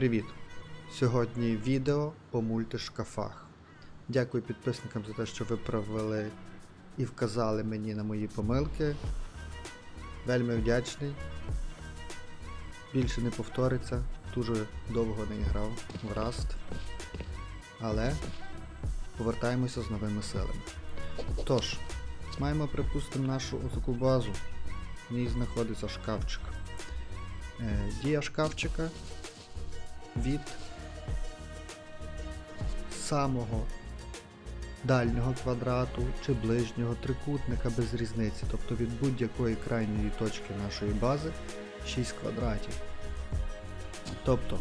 привіт! Сьогодні відео по мультишкафах. Дякую підписникам за те, що ви провели і вказали мені на мої помилки. Вельми вдячний. Більше не повториться. Дуже довго не грав в Rust. Але повертаємося з новими силами. Тож, маємо, припустимо, нашу отаку базу. В ній знаходиться шкафчик. Е, Дія шкафчика від самого дальнього квадрату чи ближнього трикутника без різниці, тобто від будь-якої крайньої точки нашої бази 6 квадратів. Тобто,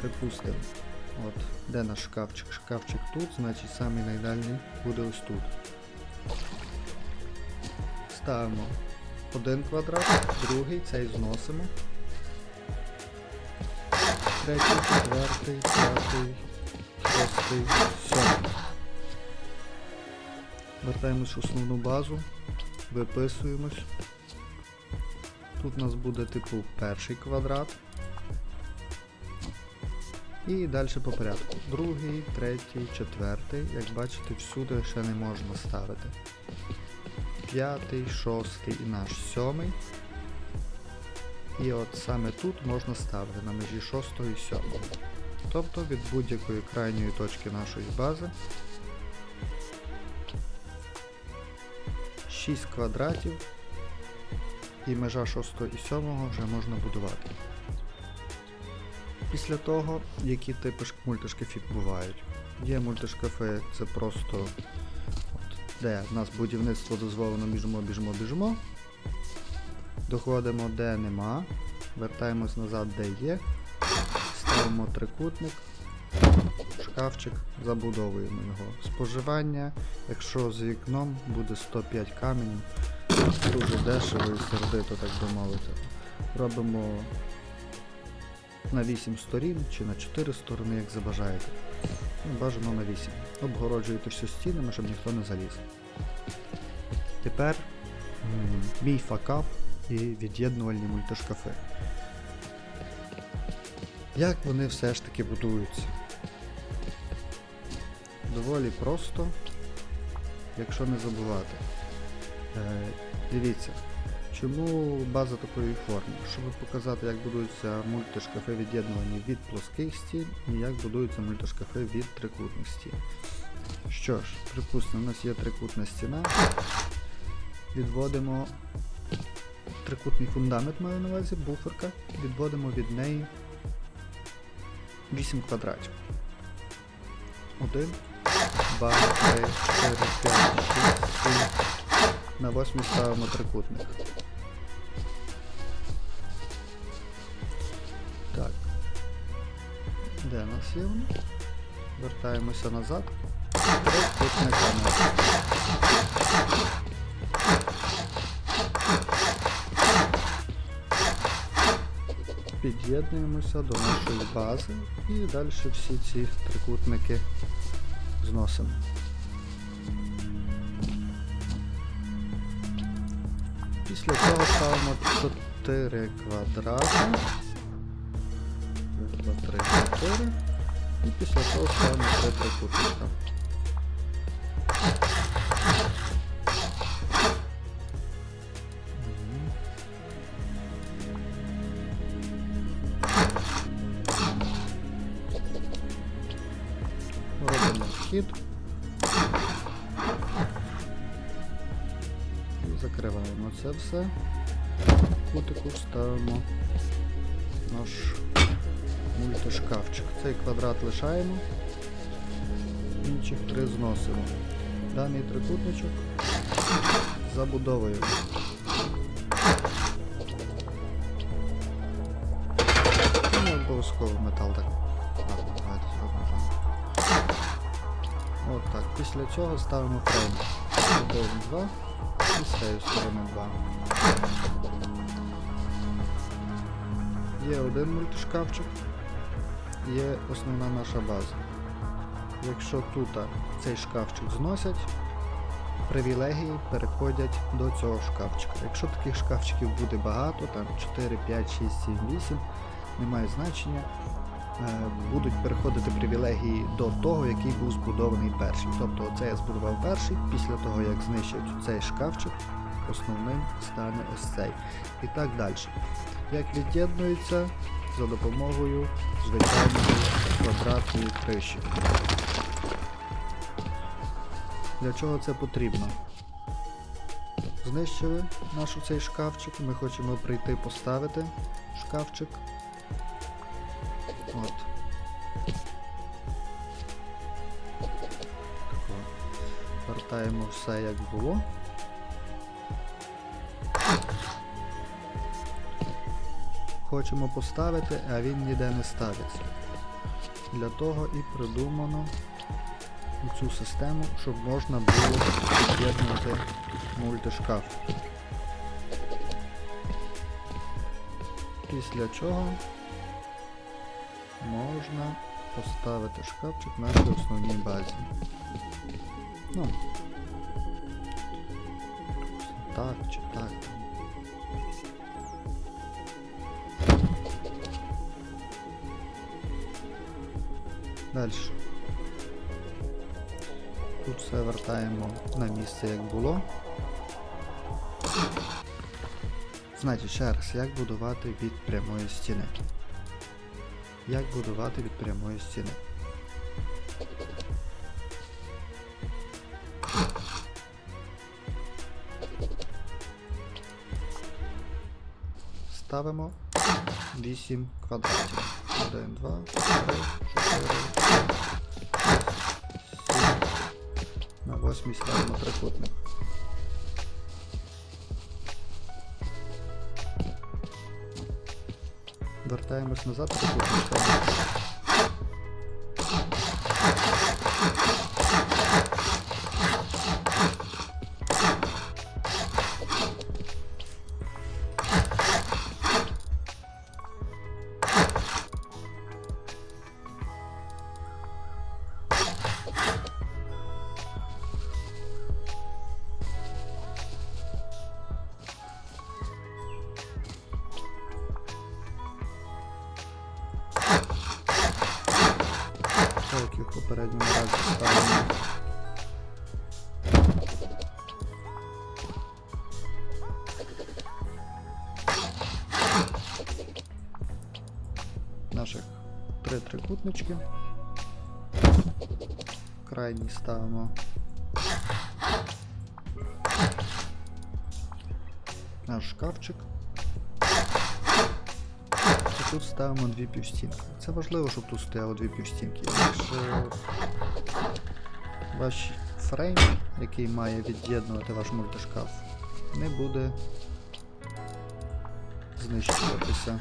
припустимо, от де наш шкафчик? Шкафчик тут, значить самий найдальний буде ось тут. Ставимо один квадрат, другий, цей зносимо. Третій, четвертий, п'ятий, шостий, сьомий. Вертаємось в основну базу, виписуємось. Тут у нас буде типу перший квадрат. І далі по порядку. Другий, третій, четвертий. Як бачите, всюди ще не можна ставити. П'ятий, шостий і наш сьомий. І от саме тут можна ставити на межі 6 і 7. Тобто від будь-якої крайньої точки нашої бази 6 квадратів і межа 6 і 7 вже можна будувати. Після того, які типи шк- мультишкафів бувають. Є мультишкафи, це просто от, де в нас будівництво дозволено біжимо, біжимо, біжимо. Доходимо де нема, вертаємось назад, де є, ставимо трикутник, шкафчик, забудовуємо його. Споживання, якщо з вікном буде 105 каменів, дуже дешево і сердито, так би мовити. Робимо на 8 сторін чи на 4 сторони, як забажаєте. Ну, бажано на 8. Обгороджуєте все стінами, щоб ніхто не заліз. Тепер мій факап і від'єднувальні мультишкафи. Як вони все ж таки будуються? Доволі просто, якщо не забувати. Е, дивіться, чому база такої форми? Щоб показати, як будуються мультишкафи від'єднувані від плоских стін і як будуються мультишкафи від трикутних стін. Що ж, припустимо, у нас є трикутна стіна. Відводимо трикутний фундамент маю на увазі, буферка, відводимо від неї 8 квадратів. 1, 2, 3, 4, 5, 6, 7. На 8 ставимо трикутник. Так. Де нас є? Вертаємося назад. Трикутника назад. Під'єднуємося до нашої бази і далі всі ці трикутники зносимо. Після цього ставимо 4 квадрати. 2, 3, 4. І після цього ставимо 3 трикутника. Закриваємо це все. Кутику ставимо наш мультишкафчик. Цей квадрат лишаємо, інших три зносимо. Даний трикутничок забудовуємо. Ну, Не обов'язково метал так. Ладно, так. Після цього ставимо фрейм. Один, два. І з цієї сторони два. Є один мультишкафчик, є основна наша база. Якщо тут цей шкафчик зносять, привілегії переходять до цього шкафчика. Якщо таких шкафчиків буде багато, там 4, 5, 6, 7, 8, не має значення. Е, Будуть переходити привілегії до того, який був збудований перший. Тобто оце я збудував перший, після того як знищать цей шкафчик, основним стане ось цей. І так далі. Як від'єднується за допомогою звичайної квадратної криші. Для чого це потрібно? Знищили наш цей шкафчик. Ми хочемо прийти поставити шкафчик. От. Тако. Вертаємо все як було. Хочемо поставити, а він ніде не ставиться. Для того і придумано цю систему, щоб можна було під'єднувати мультишкаф. Після чого можна поставити шкафчик нашій основній базі. Ну, так чи так. Далі. Тут все вертаємо на місце, як було. Значить, ще раз, як будувати від прямої стіни. Як будувати від прямої стіни. Ставимо 8 квадратів. 1, 2, 3, 4, 7. На 8 ставимо трикутник. Вертаємось назад, попередньому разі ставимо. Наших три трикутнички. Крайній ставимо. Наш шкафчик. Тут ставимо дві півстінки. Це важливо, щоб тут стояло дві півстінки. Якщо ваш фрейм, який має від'єднувати ваш мультишкаф, не буде знищуватися.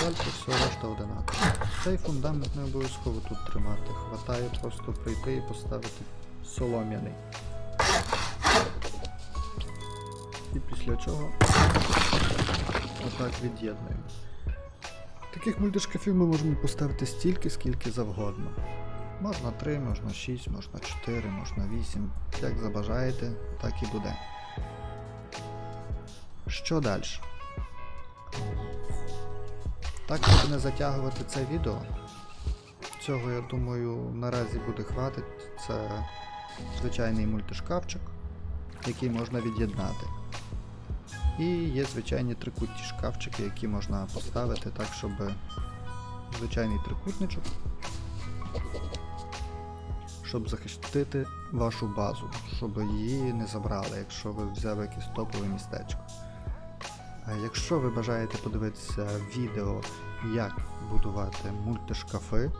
Далі все решта одинаково. Цей фундамент не обов'язково тут тримати. Хватає просто прийти і поставити солом'яний. І після чого отак від'єднуємо. Таких мультишкафів ми можемо поставити стільки, скільки завгодно. Можна 3, можна 6, можна 4, можна 8. Як забажаєте, так і буде. Що далі? Так, щоб не затягувати це відео. Цього, я думаю, наразі буде хватить. Це звичайний мультишкафчик, який можна від'єднати. І є звичайні трикутні шкафчики, які можна поставити так, щоб звичайний трикутничок, щоб захистити вашу базу, щоб її не забрали, якщо ви взяли якесь топове містечко. Якщо ви бажаєте подивитися відео, як будувати мультишкафи,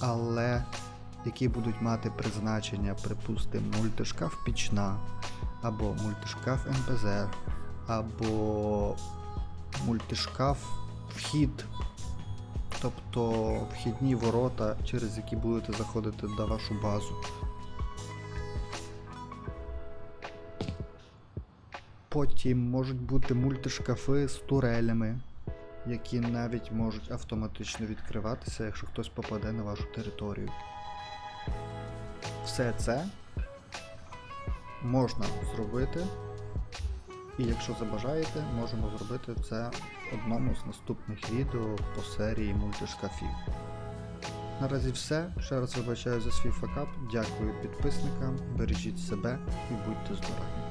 але які будуть мати призначення, припустимо, мультишкаф пічна, або мультишкаф НПЗ, або мультишкаф вхід, тобто вхідні ворота, через які будете заходити на вашу базу. Потім можуть бути мультишкафи з турелями, які навіть можуть автоматично відкриватися, якщо хтось попаде на вашу територію. Все це можна зробити І якщо забажаєте, можемо зробити це в одному з наступних відео по серії мультишкафів. Наразі все. Ще раз вибачаю за свій факап. Дякую підписникам, бережіть себе і будьте здорові!